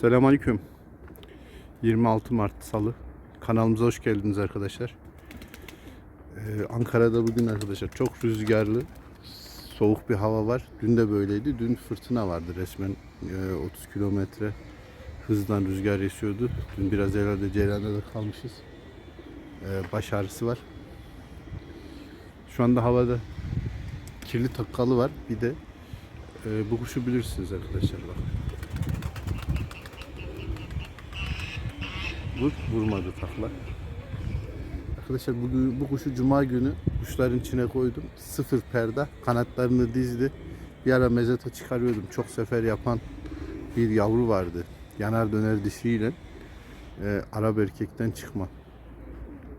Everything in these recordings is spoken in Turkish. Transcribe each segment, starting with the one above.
Selamünaleyküm. 26 Mart Salı. Kanalımıza hoş geldiniz arkadaşlar. Ee, Ankara'da bugün arkadaşlar çok rüzgarlı, soğuk bir hava var. Dün de böyleydi. Dün fırtına vardı resmen. Ee, 30 kilometre hızdan rüzgar esiyordu. Dün biraz herhalde Ceylan'da da kalmışız. Ee, baş ağrısı var. Şu anda havada kirli takkalı var. Bir de e, bu kuşu bilirsiniz arkadaşlar bak. Vur, vurmadı takla. Arkadaşlar bu, bu kuşu cuma günü kuşların içine koydum. Sıfır perde, kanatlarını dizdi. Bir ara mezata çıkarıyordum. Çok sefer yapan bir yavru vardı. Yanar döner dişiyle. E, Arap erkekten çıkma.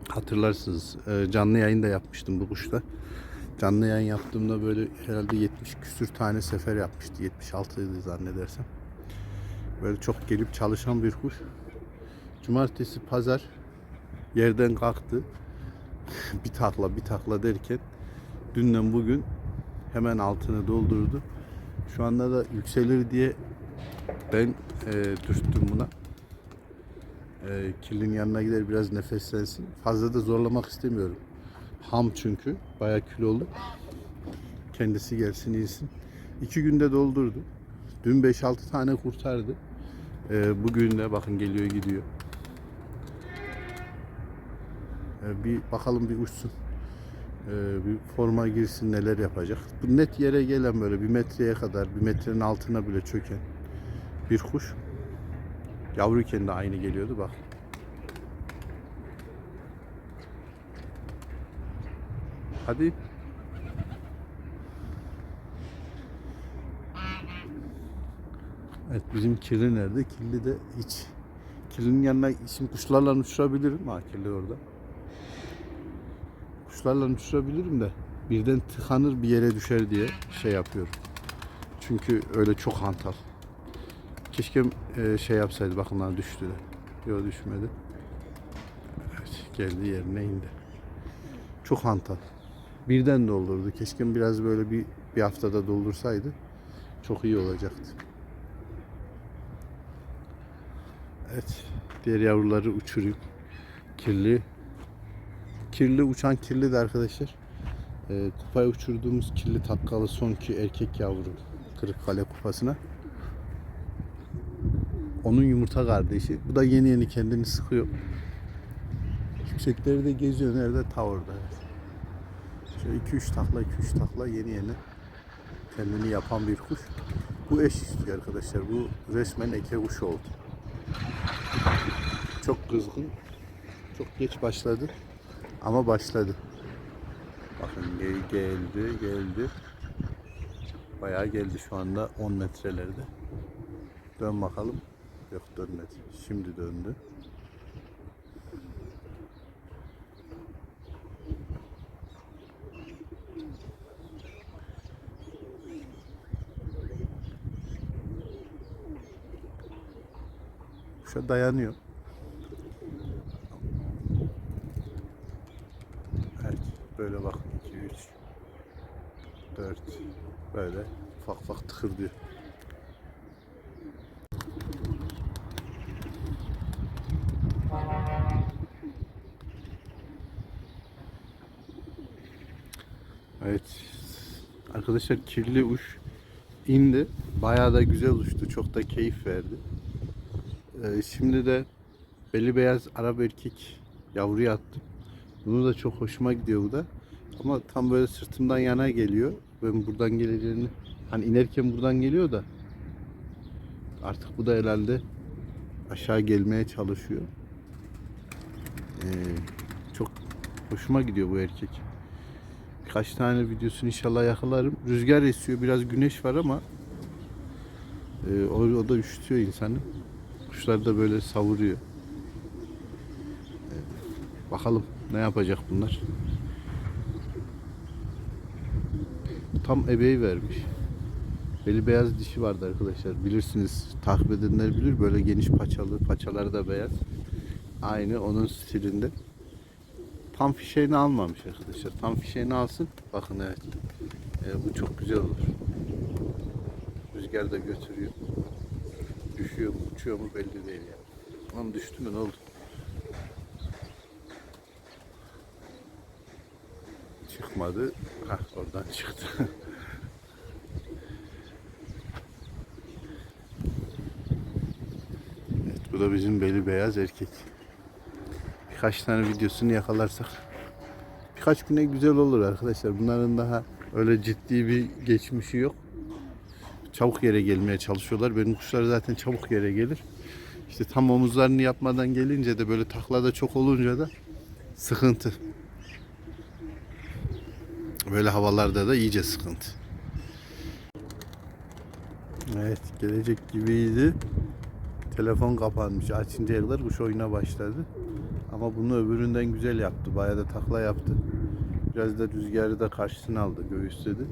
Hatırlarsınız e, canlı yayın da yapmıştım bu kuşla. Canlı yayın yaptığımda böyle herhalde 70 küsür tane sefer yapmıştı. 76 idi zannedersem. Böyle çok gelip çalışan bir kuş. Cumartesi, pazar yerden kalktı. bir takla bir takla derken dünden bugün hemen altını doldurdu. Şu anda da yükselir diye ben e, dürttüm buna. E, kirlin yanına gider biraz nefeslensin. Fazla da zorlamak istemiyorum. Ham çünkü. Bayağı kilolu. Kendisi gelsin iyisin. İki günde doldurdu. Dün 5-6 tane kurtardı. E, bugün de bakın geliyor gidiyor. Bir bakalım bir uçsun. E, bir forma girsin neler yapacak. Bu net yere gelen böyle bir metreye kadar, bir metrenin altına bile çöken bir kuş. Yavruyken de aynı geliyordu bak. Hadi. Evet bizim kirli nerede? Kirli de hiç. Kirlinin yanına şimdi kuşlarla uçurabilirim. Ha kirli orada. Kuşlarla uçurabilirim de birden tıkanır bir yere düşer diye şey yapıyorum. Çünkü öyle çok hantal. Keşke e, şey yapsaydı bakın lan düştü de. Yok düşmedi. Evet, geldi yerine indi. Çok hantal. Birden doldurdu. Keşke biraz böyle bir, bir haftada doldursaydı çok iyi olacaktı. Evet. Diğer yavruları uçurayım. Kirli. Kirli uçan kirli de arkadaşlar. E, kupaya uçurduğumuz kirli takkalı sonki erkek yavru. Kırıkkale kupasına. Onun yumurta kardeşi. Bu da yeni yeni kendini sıkıyor. Yükseklerde geziyor. Nerede? Ta orada. Şöyle 2-3 takla 2-3 takla yeni yeni kendini yapan bir kuş. Bu eş istiyor arkadaşlar. Bu resmen eke kuşu oldu. Çok kızgın. Çok geç başladı. Ama başladı. Bakın gel- geldi, geldi. Bayağı geldi şu anda 10 metrelerde. Dön bakalım. Yok dönmedi. Şimdi döndü. Kuşa dayanıyor. Evet, böyle bak 2 3 4 böyle ufak ufak tıkırdıyor. Evet. Arkadaşlar kirli uç indi. Bayağı da güzel uçtu. Çok da keyif verdi. Ee, şimdi de belli beyaz Arap erkek yavruya attım. Bunu da çok hoşuma gidiyor bu da. Ama tam böyle sırtımdan yana geliyor. Ben buradan geleceğini hani inerken buradan geliyor da artık bu da herhalde aşağı gelmeye çalışıyor. Ee, çok hoşuma gidiyor bu erkek. Birkaç tane videosunu inşallah yakalarım. Rüzgar esiyor, biraz güneş var ama e, o, o da üşütüyor insanı. Kuşlar da böyle savuruyor. Evet. Bakalım ne yapacak bunlar. Tam ebeği vermiş. Beli beyaz dişi vardı arkadaşlar. Bilirsiniz, takip edenler bilir. Böyle geniş paçalı, paçaları da beyaz. Aynı onun stilinde. Tam fişeğini almamış arkadaşlar. Tam fişeğini alsın. Bakın evet. Ee, bu çok güzel olur. Rüzgar da götürüyor. Düşüyor mu, uçuyor mu belli değil yani. Lan düştü mü ne oldu? Çıkmadı. Hah oradan çıktı. evet bu da bizim beli beyaz erkek. Birkaç tane videosunu yakalarsak birkaç güne güzel olur arkadaşlar. Bunların daha öyle ciddi bir geçmişi yok. Çabuk yere gelmeye çalışıyorlar. Benim kuşlar zaten çabuk yere gelir. İşte tam omuzlarını yapmadan gelince de böyle taklada çok olunca da sıkıntı. Böyle havalarda da iyice sıkıntı. Evet gelecek gibiydi. Telefon kapanmış. Açıncaya kadar kuş oyuna başladı. Ama bunu öbüründen güzel yaptı. Bayağı da takla yaptı. Biraz da rüzgarı da karşısına aldı. Göğüsledi.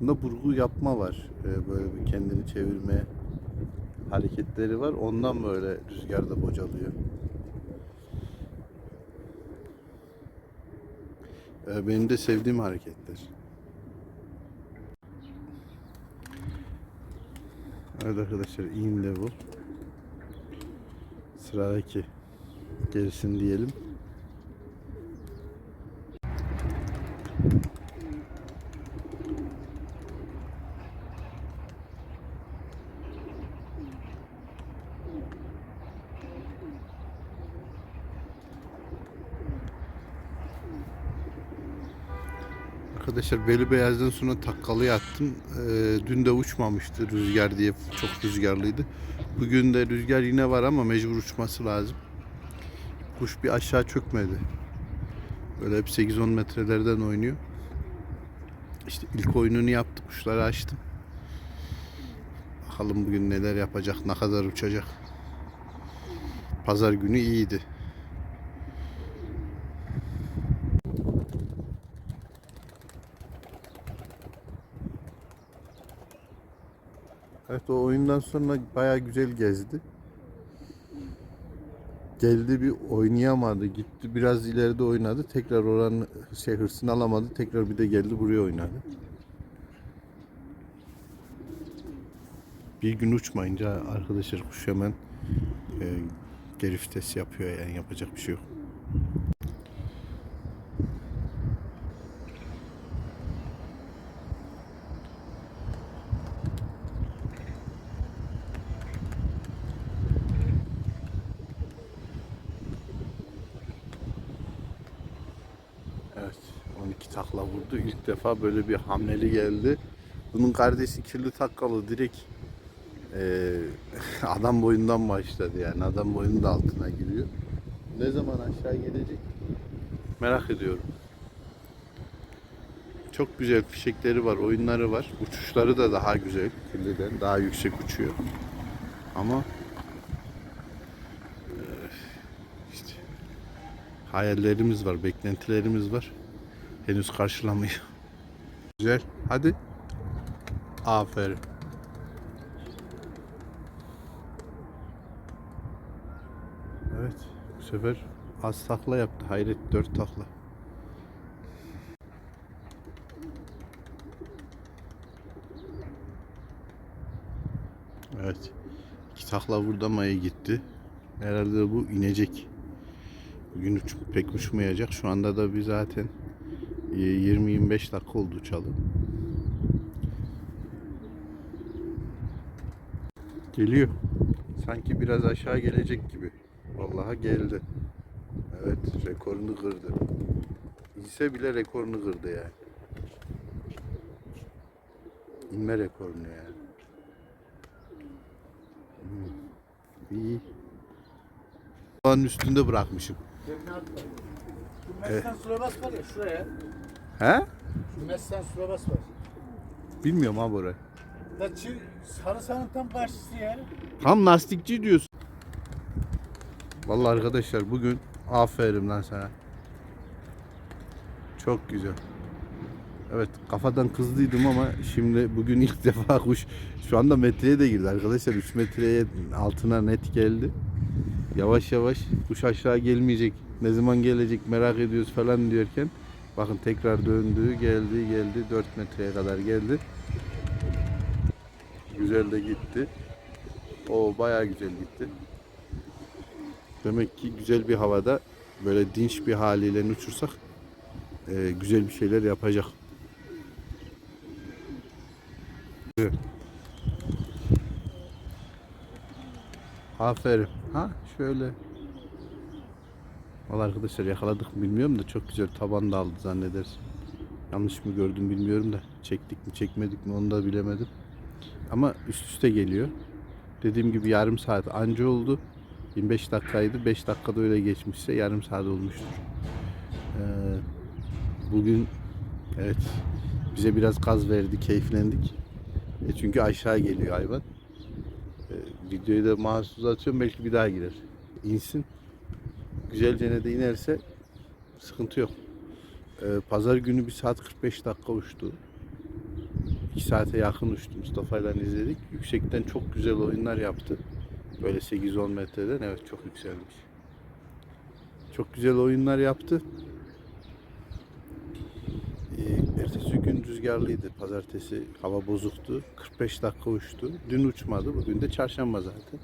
Bunda burgu yapma var. Ee, böyle bir kendini çevirme hareketleri var. Ondan böyle rüzgarda bocalıyor. Benim de sevdiğim hareketler. Evet arkadaşlar in bu. Sıradaki gerisin diyelim. Arkadaşlar Beli Beyaz'dan sonra takkalı attım. Ee, dün de uçmamıştı rüzgar diye çok rüzgarlıydı. Bugün de rüzgar yine var ama mecbur uçması lazım. Kuş bir aşağı çökmedi. Böyle hep 8-10 metrelerden oynuyor. İşte ilk oyununu yaptık, kuşları açtım. Bakalım bugün neler yapacak, ne kadar uçacak. Pazar günü iyiydi. Evet o oyundan sonra bayağı güzel gezdi. Geldi bir oynayamadı. Gitti biraz ileride oynadı. Tekrar oranın şey hırsını alamadı. Tekrar bir de geldi buraya oynadı. Bir gün uçmayınca arkadaşlar kuş hemen e, geri vites yapıyor yani yapacak bir şey yok. Evet 12 takla vurdu. İlk defa böyle bir hamleli geldi. Bunun kardeşi kirli takkalı direkt e, adam boyundan başladı yani. Adam boyunun da altına giriyor. Ne zaman aşağı gelecek merak ediyorum. Çok güzel fişekleri var, oyunları var. Uçuşları da daha güzel. Kirliden daha yüksek uçuyor. Ama e, hayallerimiz var, beklentilerimiz var. Henüz karşılamıyor. Güzel. Hadi. Aferin. Evet. Bu sefer az takla yaptı. Hayret 4 takla. Evet. İki takla vurdu ama iyi gitti. Herhalde bu inecek. Bugün uç, pek uçmayacak. Şu anda da bir zaten 20-25 dakika oldu uçalı. Geliyor. Sanki biraz aşağı gelecek gibi. Vallahi geldi. Evet, rekorunu kırdı. İnse bile rekorunu kırdı yani. İnme rekorunu yani. Hmm. İyi. Dağın üstünde bırakmışım. Şu mesten surabas var ya şuraya. He? Şu mesten surabas var. Bilmiyorum abi orayı. Da çi, sarı tam karşısı yani. Tam lastikçi diyorsun. Vallahi arkadaşlar bugün aferin lan sana. Çok güzel. Evet kafadan kızdıydım ama şimdi bugün ilk defa kuş şu anda metreye de girdi arkadaşlar 3 metreye altına net geldi. Yavaş yavaş kuş aşağı gelmeyecek. Ne zaman gelecek merak ediyoruz falan diyorken bakın tekrar döndü geldi geldi 4 metreye kadar geldi. Güzel de gitti. O bayağı güzel gitti. Demek ki güzel bir havada böyle dinç bir haliyle uçursak e, güzel bir şeyler yapacak. Evet. Aferin. Ha şöyle. Valla arkadaşlar yakaladık mı bilmiyorum da çok güzel taban da aldı zannedersin. Yanlış mı gördüm bilmiyorum da çektik mi çekmedik mi onu da bilemedim. Ama üst üste geliyor. Dediğim gibi yarım saat anca oldu. 25 dakikaydı. 5 dakikada öyle geçmişse yarım saat olmuştur. Ee, bugün evet bize biraz gaz verdi, keyiflendik. E çünkü aşağı geliyor hayvan. E, videoyu da mahsus atıyorum belki bir daha girer. İnsin. Güzelce de inerse sıkıntı yok. E, Pazar günü bir saat 45 dakika uçtu. 2 saate yakın uçtu. Mustafa'yla izledik. Yüksekten çok güzel oyunlar yaptı. Böyle 8-10 metreden evet çok yükselmiş. Çok güzel oyunlar yaptı. Ee, ertesi gün rüzgarlıydı. Pazartesi hava bozuktu. 45 dakika uçtu. Dün uçmadı. Bugün de çarşamba zaten.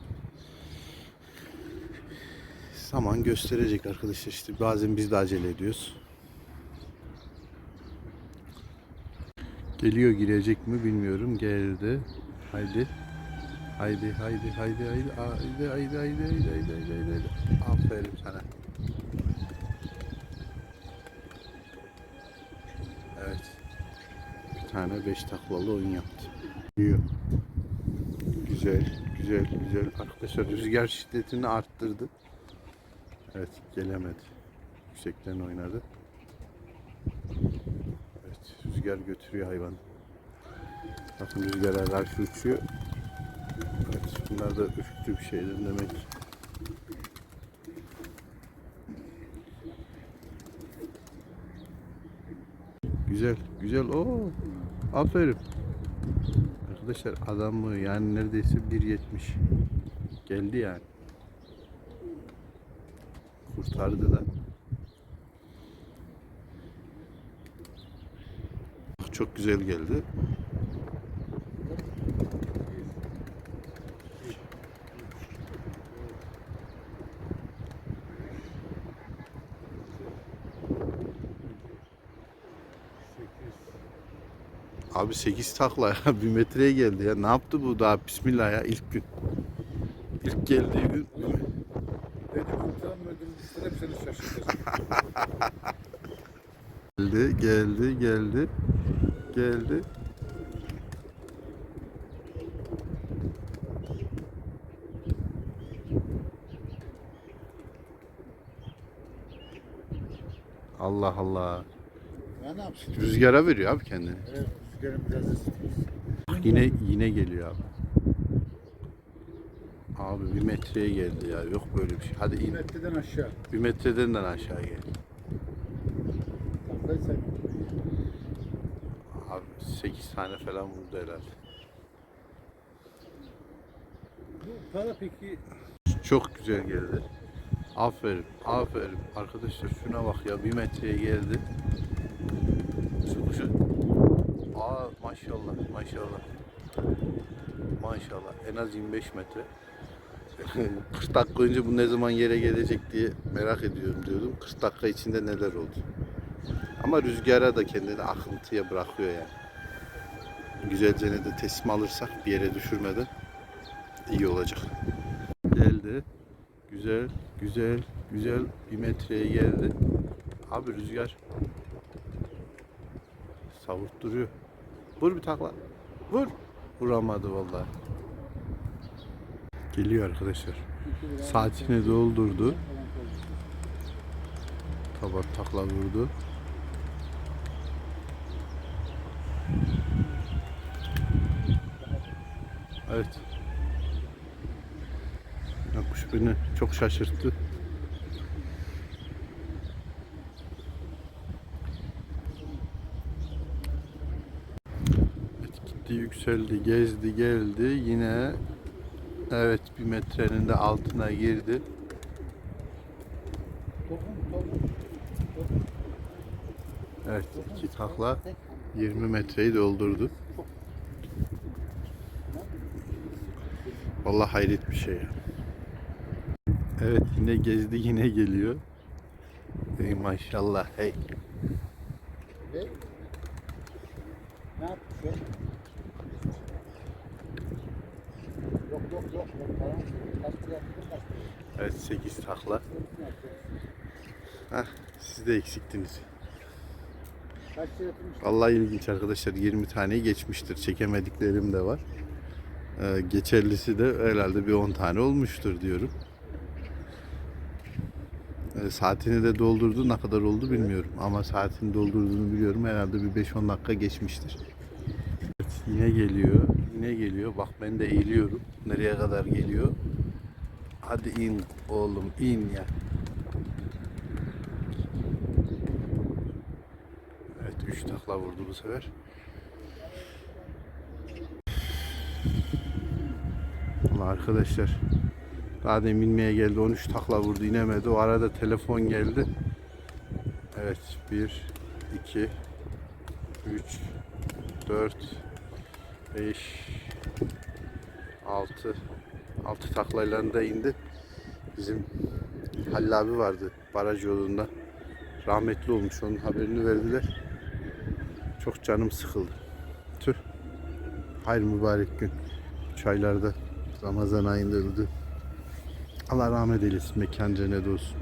Zaman gösterecek arkadaşlar işte. Bazen biz de acele ediyoruz. Geliyor girecek mi bilmiyorum. Geldi. Haydi. Haydi haydi haydi haydi haydi haydi haydi haydi haydi haydi haydi haydi. Aferin sana. Evet. Bir tane beş taklalı oyun yaptı. Yiyor. Güzel, güzel, güzel. Arkadaşlar rüzgar şiddetini arttırdı. Evet, gelemedi. Yüksekten oynadı. Evet, rüzgar götürüyor hayvanı. Bakın rüzgara karşı uçuyor. Evet, bunlar da ürktü bir şeyler demek. Güzel, güzel. Oo, aferin. Arkadaşlar adam mı yani neredeyse 1.70 geldi yani. Kurtardı da. Çok güzel geldi. Abi 8 takla ya. Bir metreye geldi ya. Ne yaptı bu daha? Bismillah ya ilk gün. İlk geldiği gün. Beni kurtaran öldürmüşler hep seni. Geldi, geldi, geldi. Geldi. Allah Allah. Ya ne yapsın? Rüzgara veriyor abi kendini. Evet, rüzgarın biraz ısıtmış. Yine yine geliyor abi. Abi bir metreye geldi ya. Yok böyle bir şey. Hadi in. metreden aşağı. Bir metreden de aşağı gel. Taklayı sen. Abi 8 tane falan vurdu herhalde. Bu para peki Çok güzel geldi. Aferin, aferin. Arkadaşlar şuna bak ya bir metreye geldi. Şu kuşu. Aa maşallah, maşallah. Maşallah. En az 25 metre. 40 dakika önce bu ne zaman yere gelecek diye merak ediyorum diyordum. 40 dakika içinde neler oldu. Ama rüzgara da kendini akıntıya bırakıyor yani. Güzelce ne de teslim alırsak bir yere düşürmeden iyi olacak. Geldi. Güzel, güzel, güzel bir metreye geldi. Abi rüzgar savurtturuyor. Vur bir takla. Vur. Vuramadı vallahi. Geliyor arkadaşlar. Saatini doldurdu. Taban takla vurdu. Evet. Ya kuş beni çok şaşırttı. Evet, gitti yükseldi, gezdi, geldi. Yine evet bir metrenin de altına girdi. Evet iki takla 20 metreyi doldurdu. Vallahi hayret bir şey ya. Evet yine gezdi yine geliyor. Ey maşallah hey. Ne yapmış o? Yok yok yok. yok. Tamam. Kaç kere yaptın kaç kere? Evet 8 takla. Heh, siz de eksiktiniz. Vallahi ilginç arkadaşlar 20 taneyi geçmiştir. Çekemediklerim de var. Ee, geçerlisi de herhalde bir 10 tane olmuştur diyorum. Ee, saatini de doldurdu. Ne kadar oldu bilmiyorum. Ama saatini doldurduğunu biliyorum. Herhalde bir 5-10 dakika geçmiştir. Evet, yine geliyor. Yine geliyor. Bak ben de eğiliyorum. Nereye kadar geliyor? Hadi in oğlum in ya. Evet 3 takla vurdu bu sefer. Allah arkadaşlar daha demin inmeye geldi 13 takla vurdu inemedi. O arada telefon geldi. Evet 1 2 3 4 5 6 6 taklayla da indi. Bizim Halil abi vardı baraj yolunda. Rahmetli olmuş onun haberini verdiler. Çok canım sıkıldı. Tüh. Hayır mübarek gün. Üç aylarda Ramazan ayında öldü. Allah rahmet eylesin. Mekan cennet olsun.